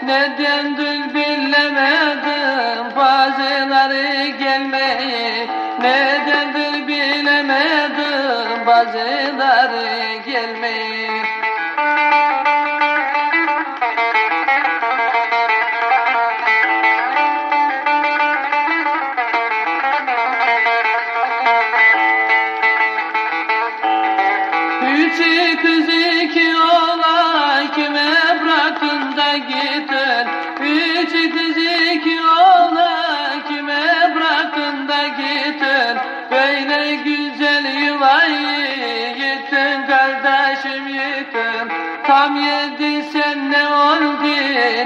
gülmeyi Nedendir bilemedim bazıları gelmeyi. Nedendir bilemedim bazıları gelmeyi. Üçü kız güzel yuvayı yıktın kardeşim yıktın Tam yedi sen ne oldu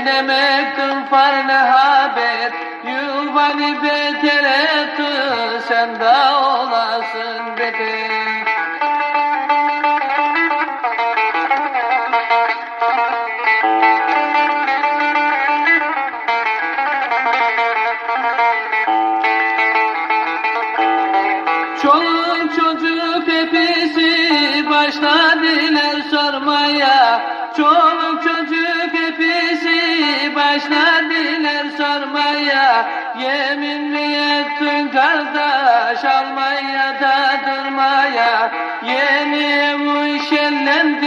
ne mektup var ne haber Yuvanı beter ettin sen de olasın beter sormaya Yemin mi ettin kardeş? Almanya'da durmaya Yeni ev şenlendi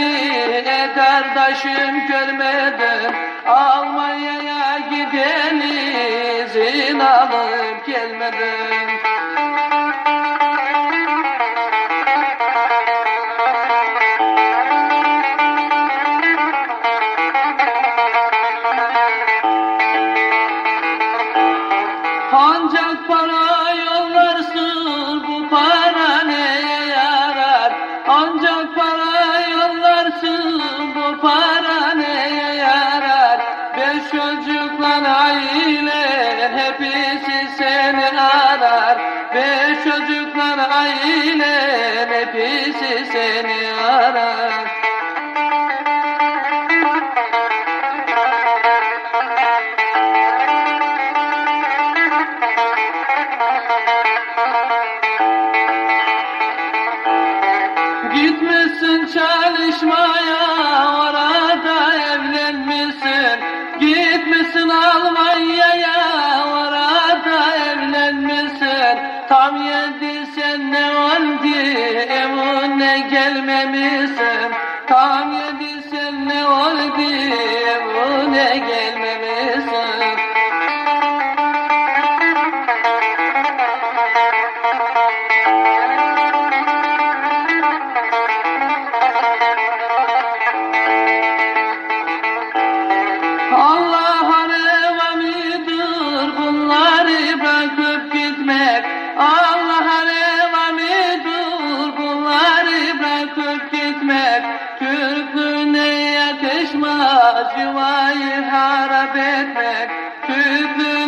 e kardeşim görmedim. Almanya'ya gideni izin alıp gelmedim Para yollarsın bu para neye yarar? Ancak para yollarsın bu para neye yarar? Beş çocuklar aile hepsi seni arar. Beş çocuklar aile hepsi seni arar. Gitmişsin çalışmaya orada evlenmişsin Gitmişsin Almanya'ya orada evlenmişsin Tam yedi sen ne oldu evine gelmemişsin. Tam yedi sen ne oldu evine gelmemişsin چشم از جوای حربت تپن